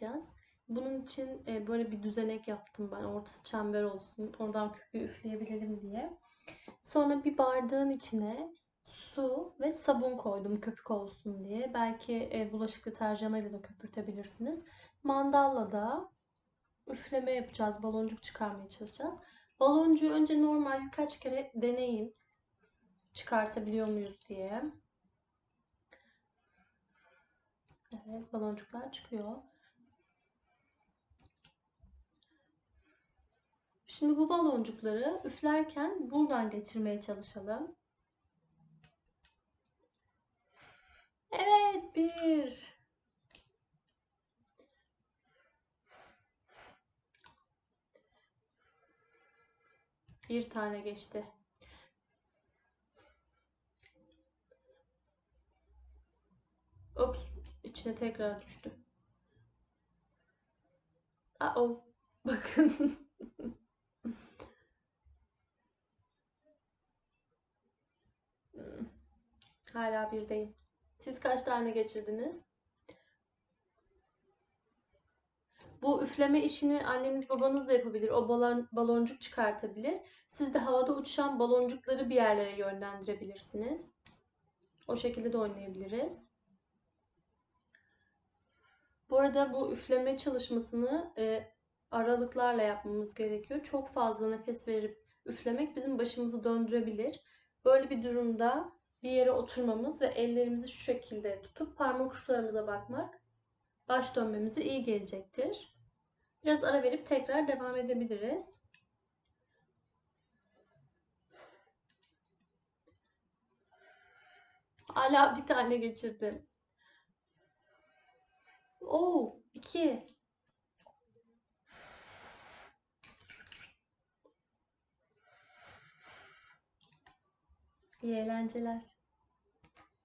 üfleyeceğiz. Bunun için e, böyle bir düzenek yaptım ben. Ortası çember olsun. Oradan köpüğü üfleyebilelim diye. Sonra bir bardağın içine su ve sabun koydum köpük olsun diye. Belki e, bulaşık deterjanıyla da köpürtebilirsiniz. Mandalla da üfleme yapacağız. Baloncuk çıkarmaya çalışacağız. Baloncuğu önce normal birkaç kere deneyin. Çıkartabiliyor muyuz diye. Evet, baloncuklar çıkıyor. Şimdi bu baloncukları üflerken buradan geçirmeye çalışalım. Evet, bir. Bir tane geçti. Ops, içine tekrar düştü. Aa, bakın. Hala birdeyim. Siz kaç tane geçirdiniz? Bu üfleme işini anneniz babanız da yapabilir. O balon, baloncuk çıkartabilir. Siz de havada uçuşan baloncukları bir yerlere yönlendirebilirsiniz. O şekilde de oynayabiliriz. Bu arada bu üfleme çalışmasını e, aralıklarla yapmamız gerekiyor. Çok fazla nefes verip üflemek bizim başımızı döndürebilir. Böyle bir durumda bir yere oturmamız ve ellerimizi şu şekilde tutup parmak uçlarımıza bakmak baş dönmemize iyi gelecektir. Biraz ara verip tekrar devam edebiliriz. Hala bir tane geçirdim. Oo, iki. İyi eğlenceler.